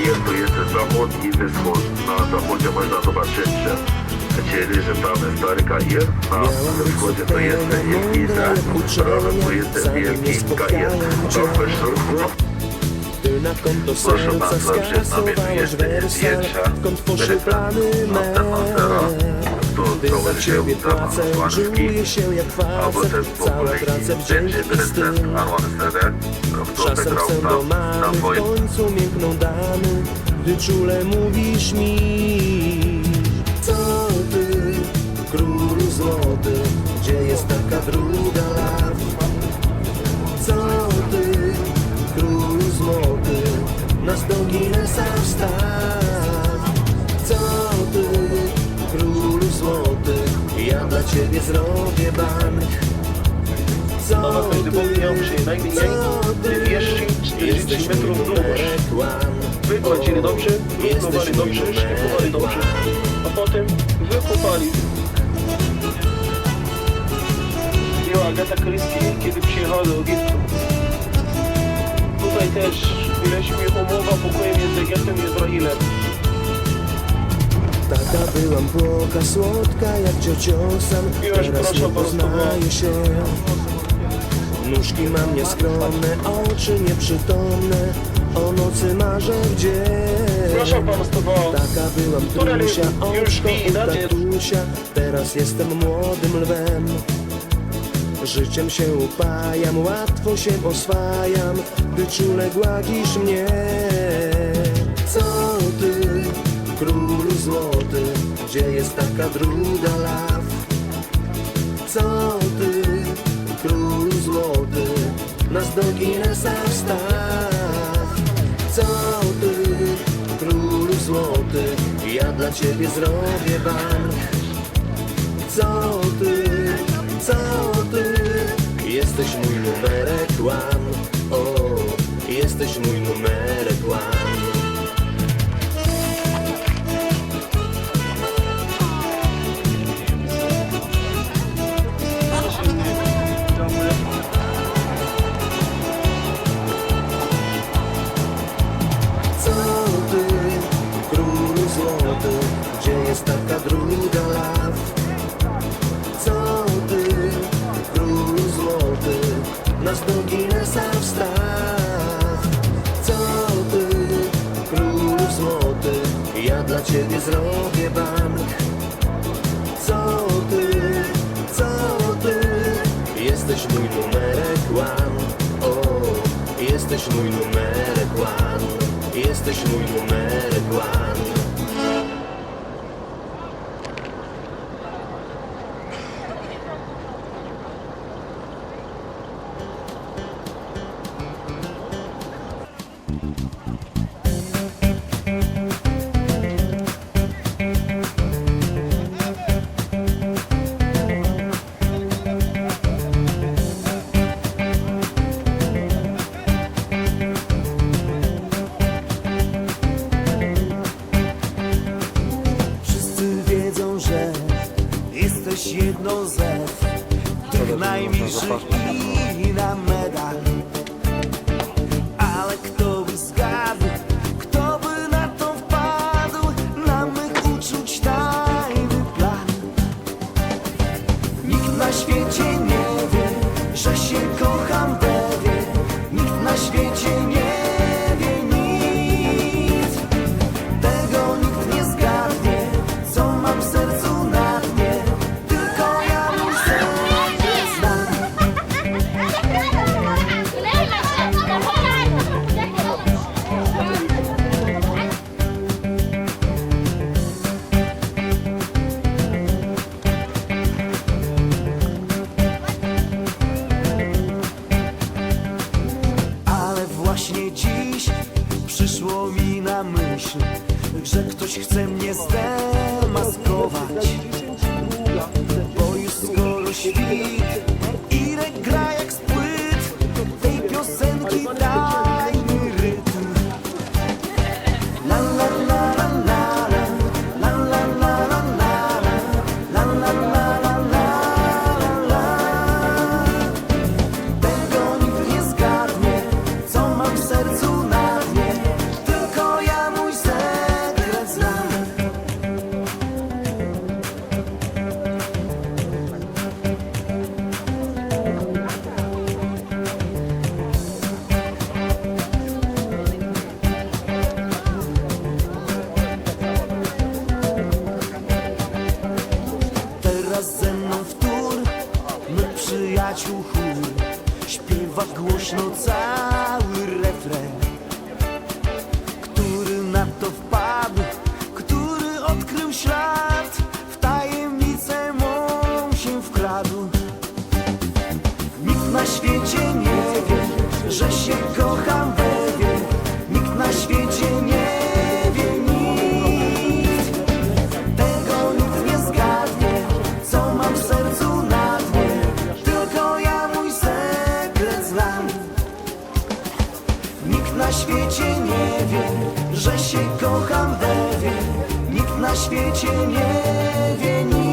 jest, jest zachód, i wschód. Na zachodzie można zobaczyć cieli, że tam stary karier, na wschodzie to jest wielki Izrael, to jest wielki karier, prawy środku. Na konto serca skasowałeś wersal Skąd poszuplany no, mel by za ciebie pracę Czuję się jak facet, cała praca w dzień i z tym Czasem są domami, w końcu miękną damy czule mówisz mi ciebie zrobię bank Co ty, co ty 240 metrów długość. Wykładzili dobrze, wypróbowali dobrze, szlifowali dobrze, a potem wykopali. Jo, Agata Christie, kiedy przyjechała do Egiptu. Tutaj też mieliśmy umowa pokoju między Egiptem i Izraelem. Taka byłam płoka słodka jak ciociosan. Teraz nie poznaję się. Nóżki mam nieskromne, oczy nieprzytomne. O nocy marzę w dzień Proszę Państwa, Taka byłam Które trusia, już oczko u tatusia Teraz jestem młodym lwem. Życiem się upajam, łatwo się oswajam. Gdy czule gładzisz mnie. Co ty, królu złoty Gdzie jest taka druga law? Co ty, królu złoty Nas do Guinnessa wstaw? Co ty, królu złoty Ja dla ciebie zrobię bank Co ty, co ty Jesteś mój numerek one jesteś mój numerek one, jesteś mój numerek one. Jedną ze tych najmilszych i na medal. Właśnie dziś przyszło mi na myśl, że ktoś chce mnie zdemaskować. Bo już skoro świt teraz ze mną wtór My przyjaciół chór. Śpiewa głośno cały refren Który na to wpadł Który odkrył ślad. świecie nie wie nic.